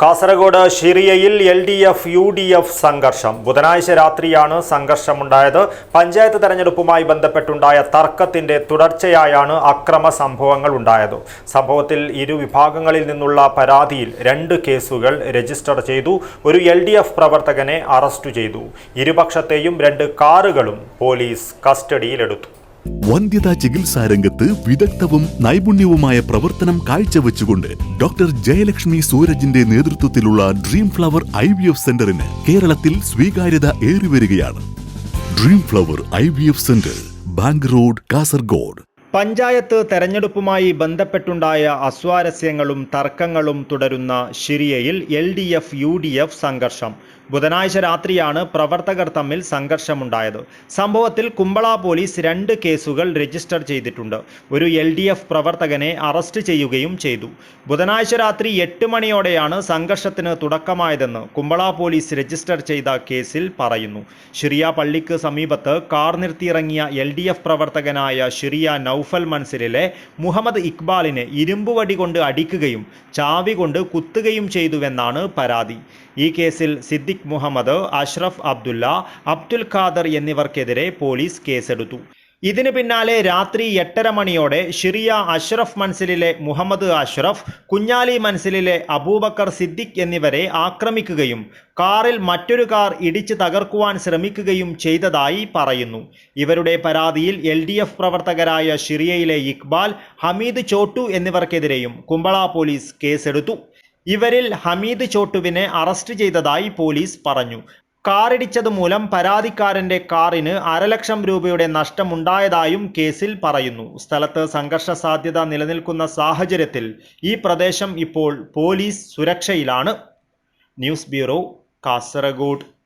Kasaragod ഷിറിയയിൽ L D F U D F സംഘർഷം. ബുധനാഴ്ച രാത്രിയാണ് സംഘർഷമുണ്ടായത്. പഞ്ചായത്ത് തെരഞ്ഞെടുപ്പുമായി ബന്ധപ്പെട്ടുണ്ടായ തർക്കത്തിന്റെ തുടർച്ചയായാണ് അക്രമ സംഭവങ്ങൾ ഉണ്ടായത്. സംഭവത്തിൽ ഇരു വിഭാഗങ്ങളിൽ നിന്നുള്ള പരാതിയിൽ രണ്ട് കേസുകൾ രജിസ്റ്റർ ചെയ്തു. ഒരു എൽ ഡി എഫ് പ്രവർത്തകനെ അറസ്റ്റ് ചെയ്തു. ഇരുപക്ഷത്തെയും രണ്ട് കാറുകളും പോലീസ് കസ്റ്റഡിയിലെടുത്തു. വന്ധ്യതാ ചികിത്സാ രംഗത്ത് വിദഗ്ധവും നൈപുണ്യവുമായ പ്രവർത്തനം കാഴ്ചവെച്ചുകൊണ്ട് ഡോക്ടർ ജയലക്ഷ്മി സൂരജിന്റെ നേതൃത്വത്തിലുള്ള dream flower I V F സെന്ററിന് കേരളത്തിൽ സ്വീകാര്യത ഏറിവരികയാണ് dream flower I V F centre bank road Kasaragod. Panchayat തെരഞ്ഞെടുപ്പുമായി ബന്ധപ്പെട്ടുണ്ടായ അസ്വാരസ്യങ്ങളും തർക്കങ്ങളും തുടരുന്ന ഷിരിയയിൽ L D F U D F സംഘർഷം. ബുധനാഴ്ച രാത്രിയാണ് പ്രവർത്തകർ തമ്മിൽ സംഘർഷമുണ്ടായത്. സംഭവത്തിൽ കുമ്പള പോലീസ് രണ്ട് കേസുകൾ രജിസ്റ്റർ ചെയ്തിട്ടുണ്ട്. ഒരു എൽ പ്രവർത്തകനെ അറസ്റ്റ് ചെയ്യുകയും ചെയ്തു. ബുധനാഴ്ച രാത്രി എട്ട് മണിയോടെയാണ് സംഘർഷത്തിന് തുടക്കമായതെന്ന് കുമ്പള പോലീസ് രജിസ്റ്റർ ചെയ്ത കേസിൽ പറയുന്നു. ഷിറിയ പള്ളിക്ക് സമീപത്ത് കാർ നിർത്തിയിറങ്ങിയ എൽ പ്രവർത്തകനായ ഷിറിയ നൌഫൽ മൻസിലിലെ മുഹമ്മദ് ഇക്ബാലിനെ ഇരുമ്പുവടി കൊണ്ട് അടിക്കുകയും ചാവി കൊണ്ട് കുത്തുകയും ചെയ്തുവെന്നാണ് പരാതി. ഈ കേസിൽ സിദ്ദിഖ് മുഹമ്മദ് അഷ്റഫ് അബ്ദുല്ല അബ്ദുൽ ഖാദർ എന്നിവർക്കെതിരെ പോലീസ് കേസെടുത്തു. ഇതിന് പിന്നാലെ രാത്രി എട്ടര മണിയോടെ ഷിറിയ അഷ്റഫ് മൻസിലിലെ മുഹമ്മദ് അഷ്റഫ് കുഞ്ഞാലി മൻസിലിലെ അബൂബക്കർ സിദ്ദിഖ് എന്നിവരെ ആക്രമിക്കുകയും കാറിൽ മറ്റൊരു കാർ ഇടിച്ച് തകർക്കുവാൻ ശ്രമിക്കുകയും ചെയ്തതായി പറയുന്നു. ഇവരുടെ പരാതിയിൽ എൽ ഡി എഫ് പ്രവർത്തകരായ ഷിറിയയിലെ ഇക്ബാൽ ഹമീദ് ചോട്ടു എന്നിവർക്കെതിരെയും കുമ്പള പോലീസ് കേസെടുത്തു. ഇവരിൽ ഹമീദ് ചോട്ടുവിനെ അറസ്റ്റ് ചെയ്തതായി പോലീസ് പറഞ്ഞു. കാറിടിച്ചതുമൂലം പരാതിക്കാരന്റെ കാറിന് അരലക്ഷം രൂപയുടെ നഷ്ടമുണ്ടായതായും കേസിൽ പറയുന്നു. സ്ഥലത്ത് സംഘർഷ സാധ്യത നിലനിൽക്കുന്ന സാഹചര്യത്തിൽ ഈ പ്രദേശം ഇപ്പോൾ പോലീസ് സുരക്ഷയിലാണ്. News bureau Kasaragod.